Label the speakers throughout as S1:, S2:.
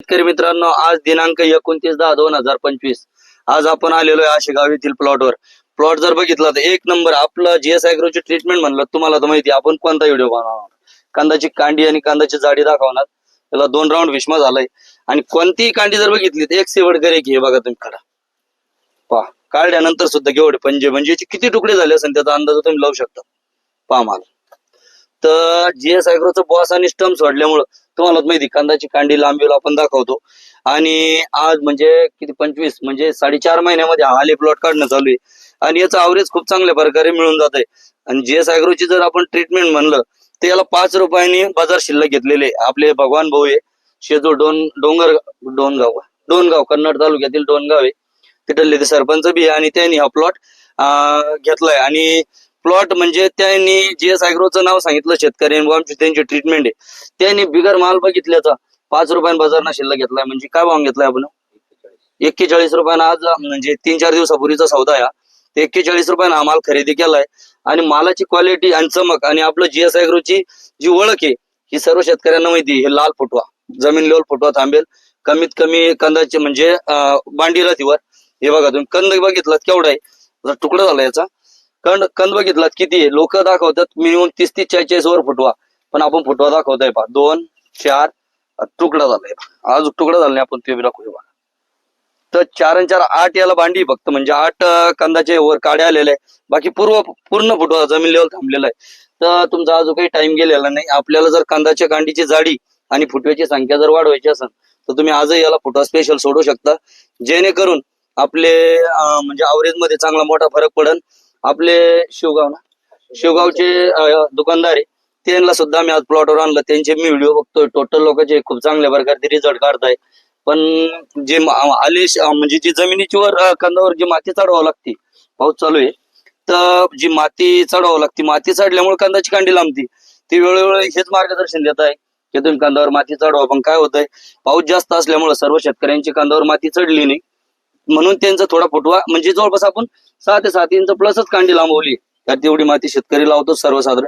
S1: शेतकरी मित्रांनो आज दिनांक एकोणतीस दहा दोन हजार पंचवीस. आज आपण आलेलो आहे आशेगाव येथील प्लॉटवर प्लॉट जर बघितला तर एक नंबर आपलं जीएस अॅग्रोची ट्रीटमेंट म्हणलं तुम्हाला तर माहिती आपण कोणता व्हिडिओ बनवणार कांदाची कांडी आणि कांदाची जाडी दाखवणार. त्याला दोन राऊंड भीष्मा झालाय. आणि कोणतीही कांडी जर बघितली तर एक शेवट करे की हे बघा तुम्ही काढा पहा काढल्यानंतर सुद्धा केवढे पंजे म्हणजे याचे किती तुकडे झाले असेल त्याचा अंदाज तुम्ही लावू शकता. पहा मला. तर जीएस अॅग्रोचं बॉस आणि स्टम सोडल्यामुळं तुम्हाला माहिती कांदाची कांडी लांबीला आपण दाखवतो. आणि आज म्हणजे किती पंचवीस म्हणजे साडेचार महिन्यामध्ये हाले प्लॉट काढणं चालू आहे. आणि याचा अवरेज खूप चांगल्या प्रकारे मिळून जात आहे आणि जे सायग्रोची जर आपण ट्रीटमेंट म्हणलं तर याला पाच रुपयांनी बाजार शिल्लक घेतलेले आपले भगवान भाऊ आहे. शेजूर डोन डोंगर डोनगाव डोनगाव कन्नड तालुक्यातील डोनगाव आहे. तिथले ते सरपंच बी आहे आणि त्यांनी हा प्लॉट घेतलाय. आणि प्लॉट म्हणजे त्यांनी जीएस अॅग्रोचं नाव सांगितलं शेतकऱ्यांनी आमची त्यांची ट्रीटमेंट आहे. त्यांनी बिगर माल बघितल्याचा पाच रुपयां बाजारना शिल्लक घेतलाय. म्हणजे काय भाव घेतलाय आपण? एक्केचाळीस रुपयानं आज म्हणजे तीन चार दिवसापूर्वीचा सौदा या हा. एक्केचाळीस रुपयानं हा माल खरेदी केलाय. आणि मालाची क्वालिटी आणि चमक आणि आपलं जीएस अॅग्रोची जी ओळख आहे ही सर्व शेतकऱ्यांना माहिती हे लाल फुटवा जमीन लेवल फुटवा थांबेल. कमीत कमी कंदाचे म्हणजे अं, बांडी रातीवर. हे बघा तुम्ही कंद बघितलात केवढा आहे? तुकडा झाला याचा कंद कंद बघितलात किती आहे? लोक दाखवतात मिनिमम तीस तीस चाळीस वर फुटवा. पण आपण फुटवा दाखवतोय पहा. दोन चार तुकडा झालाय आज तुकडा झाला नाही आपण ते बी बघा. तर चार आणि चार आठ याला भांडी फक्त. म्हणजे आठ कंदाचे वर काड्या आलेले आहे बाकी पूर्व पूर्ण फुटवा जमीन लेवल थांबलेला आहे. तर तुमचा अजून काही टाइम गेलेला नाही. आपल्याला जर कांदाच्या कांडीची जाडी आणि फुटव्याची संख्या जर वाढवायची असेल तर तुम्ही आजही याला फुटवा स्पेशल सोडू शकता. जेणेकरून आपले म्हणजे अवरेजमध्ये चांगला मोठा फरक पडेल आपले शिवगाव ना? शिवगावचे दुकानदार आहे. त्यांना सुद्धा मी आज प्लॉटवर आणलं. त्यांचे मी व्हिडिओ बघतोय. टोटल लोकांचे खूप चांगल्या प्रकारे रिझल्ट काढताय. पण जे आले म्हणजे जी जमिनीची वर कंदावर जी माती चढवावं लागते पाऊस चालू आहे तर जी माती चढवावं लागते माती चढल्यामुळे कांद्याची कांडी लांबती. ती वेळोवेळी हेच मार्गदर्शन देत आहे की तुम्ही कांद्यावर माती चढवा. पण काय होतंय पाऊस जास्त असल्यामुळे सर्व शेतकऱ्यांची कांद्यावर माती चढली नाही. म्हणून त्यांचा थोडा फुटवा म्हणजे जवळपास आपण सहा ते सात इंच प्लसच कांडी लांबवली. त्यात तेवढी माती शेतकरी लावतो सर्वसाधारण.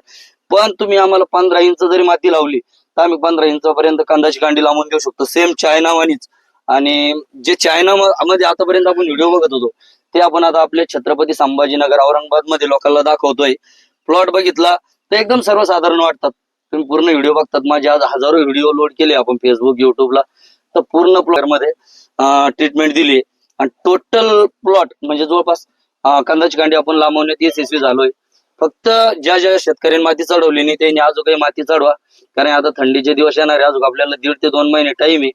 S1: पण तुम्ही आम्हाला पंधरा इंच जरी माती लावली तर आम्ही पंधरा इंच पर्यंत कांद्याची कांडी लावून देऊ शकतो. सेम चायनावानीच आणि जे चायना मध्ये आतापर्यंत आपण व्हिडिओ बघत होतो ते आपण आता आपले छत्रपती संभाजीनगर औरंगाबादमध्ये लोकांना दाखवतोय. प्लॉट बघितला तर एकदम सर्वसाधारण वाटतात. तुम्ही पूर्ण व्हिडिओ बघतात. माझे आज हजारो व्हिडिओ लोड केले आपण फेसबुक युट्यूबला तर पूर्ण प्लॉटमध्ये ट्रीटमेंट दिली. आणि टोटल प्लॉट म्हणजे जवळपास कांदाची कांडी आपण लांबवण्यात यशस्वी झालोय. फक्त ज्या ज्या शेतकऱ्यांनी माती चढवली नाही त्यांनी आजू काही माती चढवा. कारण आता थंडीचे दिवस येणार आहे आपल्याला दीड ते दोन महिने टाइम आहे.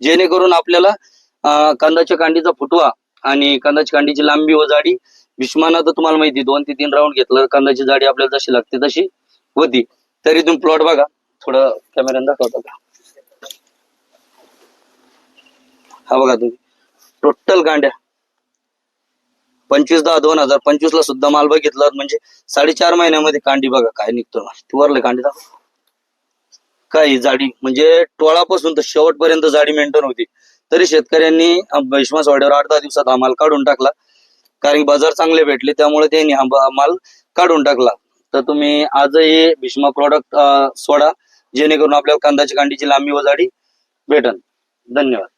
S1: जेणेकरून आपल्याला कांदाच्या कांडीचा फुटवा आणि कांदाची कांडीची लांबी व जाडी भीष्मानं तर तुम्हाला माहिती आहे, दोन ते तीन राऊंड घेतलं कांदाची जाडी आपल्याला जशी लागते तशी होती. तरी तुम्ही प्लॉट बघा. थोडं कॅमेऱ्यानं दाखवता का हा बघा तुम्ही. टोटल गांड्या. पंचवीस दहा दोन हजार पंचवीस ला सुद्धा माल बघितला. म्हणजे साडेचार महिन्यामध्ये कांडी बघा काय निघतो वरले कांडी दाखव. काय जाडी म्हणजे टोळापासून तर शेवटपर्यंत जाडी मेंटेन होती. तरी शेतकऱ्यांनी भैष्मास सोड्यावर आठ दहा दिवसात हा माल काढून टाकला. कारण बाजार चांगले भेटले त्यामुळे त्यांनी हा माल काढून टाकला. तर तुम्ही आजही भीष्मा प्रॉडक्ट सोडा. जेणेकरून आपल्याला कांद्याची कांडीची लांबी व जाडी भेटन. धन्यवाद.